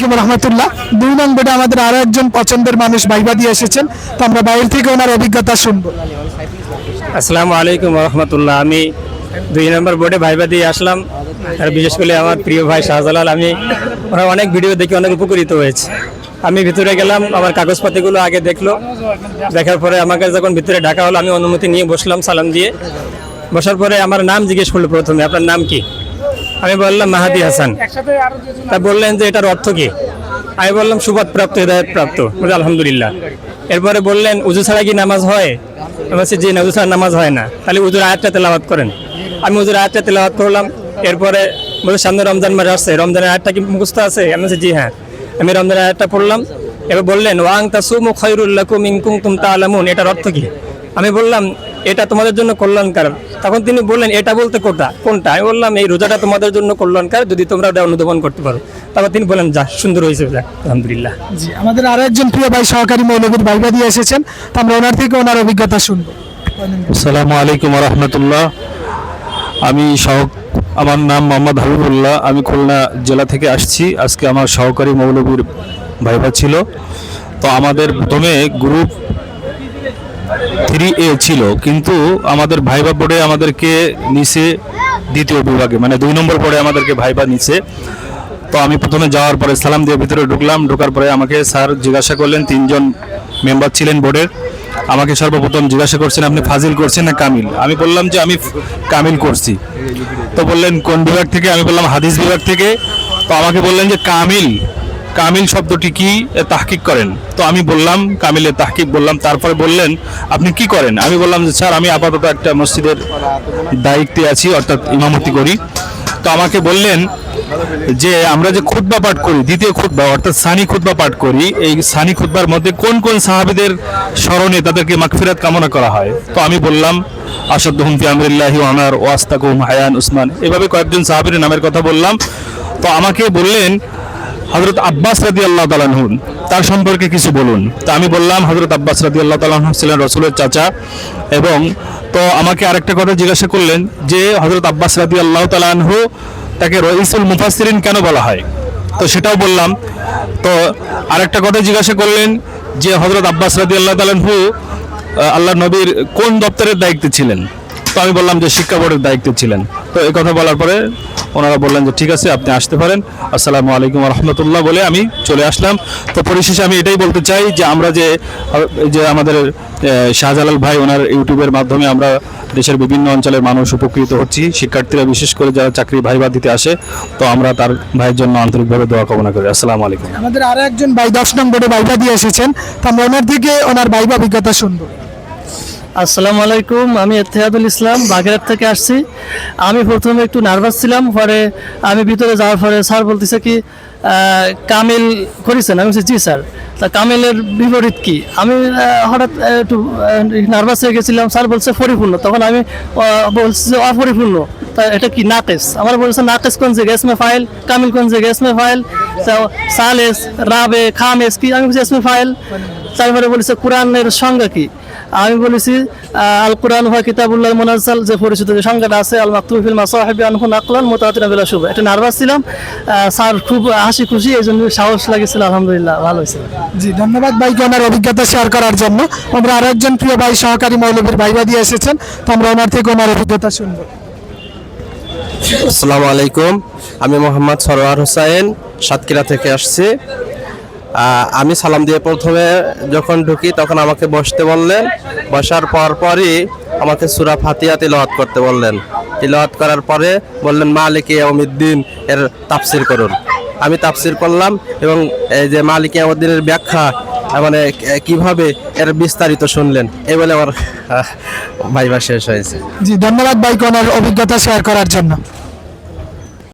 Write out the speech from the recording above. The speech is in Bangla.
আলাইকুম রহমতুল্লাহ। দুই নং বোর্ডে আমাদের আরও একজন পছন্দের মানুষ ভাইবা দিয়ে এসেছেন। তো আমরা বাইরে থেকে ওনার অভিজ্ঞতা শুনব। আসসালামু আলাইকুম রহমতুল্লাহ। আমি দুই নম্বর বোর্ডে ভাইবা দিয়ে আসলাম। আর বিশেষ করে আমার প্রিয় ভাই শাহজালাল, আমি ওনার অনেক ভিডিও দেখে অনেক উপকৃত হয়েছে। আমি ভিতরে গেলাম, আমার কাগজপাতিগুলো আগে দেখল। দেখার পরে আমাকে যখন ভিতরে ডাকা হলো, আমি অনুমতি নিয়ে বসলাম সালাম দিয়ে। বসার পরে আমার নাম জিজ্ঞেস করল প্রথমে, আপনার নাম কি? আমি বললাম মাহাদি হাসান। তা বললেন যে এটার অর্থ কি? আমি বললাম সুবাদ প্রাপ্ত হৃদায়ত প্রাপ্ত। বলে আলহামদুলিল্লাহ। এরপরে বললেন উজু ছাড়া কি নামাজ হয়? আমি বলছি জি না উজু ছাড়া নামাজ হয় না। তাহলে উজুর আয়াতটা তেলাওয়াত করেন। আমি উজুর আয়াতটা তেলাওয়াত করলাম। এরপরে বলে সামনে রমজান মাস আসছে। রমজানের আয়াতটা কি মুখস্থ আছে? আমি বলছি জি হ্যাঁ। আমি রমজানের আয়াতটা পড়লাম। এবার বললেন ওয়াং তাসুমু খৈরুল্লাকুম ইন কুনতুম তাআলামুন। এটার অর্থ কি? আমি বললাম এটা তোমাদের জন্য কল্যাণকার। তখন তিনি বললেন এটা বলতে কোনটা কোনটা? আমি বললাম এই রোজাটা তোমাদের জন্য কল্যাণকার যদি তোমরা ওটা অনুধাবন করতে পারো। তারপর তিনি বললেন যা সুন্দর হয়েছে। আলহামদুলিল্লাহ। জি আমাদের আরও একজন প্রিয় ভাই সহকারী মৌলবীর ভাইবা দিয়ে এসেছেন। তো আমরা ওনার থেকে ওনার অভিজ্ঞতা শুনব। আসসালামু আলাইকুম রহমতুল্লাহ। আমি সহ আমার নাম মোহাম্মদ হাবিবুল্লাহ। আমি খুলনা জেলা থেকে আসছি। আজকে আমার সহকারী মৌলবীর ভাইবা ছিল। তো আমাদের প্রথমে গ্রুপ থ্রি এ ছিল, কিন্তু আমাদের ভাইবা বোর্ডে আমাদেরকে নিচে দ্বিতীয় বিভাগে মানে দুই নম্বর পরে আমাদেরকে ভাইবা নিচে। তো আমি প্রথমে যাওয়ার পরে সালাম দিয়ে ভিতরে ঢুকলাম, ঢোকার পরে আমাকে স্যার জিজ্ঞাসা করলেন, তিনজন মেম্বার ছিলেন বোর্ডের। আমাকে সর্বপ্রথম জিজ্ঞাসা করছেন, আপনি ফাজিল করছেন না কামিল? আমি বললাম যে, আমি কামিল করছি। তো বললেন, কোন বিভাগ থেকে? আমি বললাম, হাদিস বিভাগ থেকে। তো আমাকে বললেন যে, কামিল। কামিল শব্দটি কি তাহকিক করেন? তো আমি বললাম কামিলের তাহকিক বললাম, তারপরে বললেন, আপনি কি করেন? আমি বললাম যে, স্যার, আমি আপাতত একটা মসজিদের দায়িত্বে আছি, অর্থাৎ ইমামতি করি। তো আমাকে বললেন যে, আমরা যে খুতবা পাঠ করি, দ্বিতীয় খুতবা, অর্থাৎ সানি খুতবা পাঠ করি, এই সানি খুতবার মধ্যে কোন কোন সাহাবিদের স্মরণে তাদেরকে মাগফিরাত কামনা করা হয়? তো আমি বললাম আসাদুহুম ফি আমরিল্লাহি ওয়া আমার ওয়াস্তাকুম হায়ান উসমান। এভাবে কয়েকজন সাহাবীর নামের কথা বললাম। তো আমাকে বললেন হজরত আব্বাস রাদি আল্লাহ তালানহুন তার সম্পর্কে কিছু বলুন। তা আমি বললাম হজরত আব্বাস রাদি আল্লাহ তালানহু ছিলেন রসুলের চাচা এবং তো আমাকে আরেকটা কথা জিজ্ঞাসা করলেন যে হজরত আব্বাস রাদি আল্লাহ তালানহু তাকে রইসুল মুফাসসিরিন কেন বলা হয়? তো সেটাও বললাম। তো আরেকটা কথা জিজ্ঞাসা করলেন যে হজরত আব্বাস রাদি আল্লাহ তালানহু আহ, আল্লাহ নবীর কোন দপ্তরের দায়িত্বে ছিলেন? তো আমি বললাম যে শিক্ষা বোর্ডের দায়িত্বে ছিলেন। তো এই কথা বলার পরে ওনারা বললেন যে, ঠিক আছে, আপনি আসতে পারেন। আসসালামু আলাইকুম রহমতুল্লাহ বলে আমি চলে আসলাম। তো পরিশেষে আমি এটাই বলতে চাই যে, আমরা যে যে আমাদের শাহজালাল ভাই, ওনার ইউটিউবের মাধ্যমে আমরা দেশের বিভিন্ন অঞ্চলের মানুষ উপকৃত হচ্ছি। শিক্ষার্থীরা বিশেষ করে যারা চাকরি ভাইবা দিতে আসে, তো আমরা তার ভাইয়ের জন্য আন্তরিকভাবে দোয়া কামনা করি। আসসালামু আলাইকুম। আমাদের আরও একজন ভাই, দশ নং বোর্ডে ভাইবা দিয়ে এসেছেন। তো ওনার থেকে ওনার ভাইবা অভিজ্ঞতা শুনব। আসসালামু আলাইকুম, আমি এতেহাদুল ইসলাম, বাগেরহাট থেকে আসছি। আমি প্রথমে একটু নার্ভাস ছিলাম, পরে আমি ভিতরে যাওয়ার পরে স্যার বলতেছে কি কামিল করেছেন? আমি বলছি, জি, স্যার। তা কামিলের বিপরীত কি? আমি হঠাৎ একটু নার্ভাস হয়ে গেছিলাম, স্যার বলছে, পরিপূর্ণ। তখন আমি বলছি যে, অপরিপূর্ণ। তা এটা কি নাকেস আমার বলছে নাকেস কোন জায়গায়? এসমে ফাইল? কামিল কোন জায়গায়? এসমে ফাইল? সালেস রাবে খামেস কি? আমি বলছি, এসমে ফাইল। তারপরে বলেছে কোরআনের সংজ্ঞা কি? আমি বলেছি আল কোরআন হয় কিতাবুল্লাহ মোনাজাল যে পরিচিত যে সংজ্ঞাটা আছে আল মাকতুফিল মাসাহিবি আনহু নাকলান মোতাতিনা বিলা শুভ এটা নার্ভাস ছিলাম স্যার খুব হাসি খুশি এই জন্য সাহস লাগেছিল আলহামদুলিল্লাহ ভালো হয়েছে। জি ধন্যবাদ ভাইকে ওনার অভিজ্ঞতা শেয়ার করার জন্য। আমরা আরও একজন প্রিয় ভাই সহকারী মৌলবীর ভাইবা দিয়ে এসেছেন। তো আমরা ওনার থেকে ওনার অভিজ্ঞতা শুনব। আসসালামু আলাইকুম আমি মোহাম্মদ সরোয়ার হোসাইন সাতক্ষীরা থেকে আসছি। আমি সালাম দিয়ে প্রথমে যখন ঢুকি তখন আমাকে বসতে বললেন। বসার পর পরই আমাকে সুরা ফাতিয়া তিলওয়াত করতে বললেন। তিলওয়াত করার পরে বললেন, মালিক ইয়াউমিদ্দিন এর তাফসির করুন। আমি তাফসির করলাম এবং এই যে মালিক ইয়াউমিদ্দিনের ব্যাখ্যা মানে কীভাবে এর বিস্তারিত শুনলেন, এই বলে আমার ভাইবা শেষ হয়েছে। জি, ধন্যবাদ ভাইকে অভিজ্ঞতা শেয়ার করার জন্য।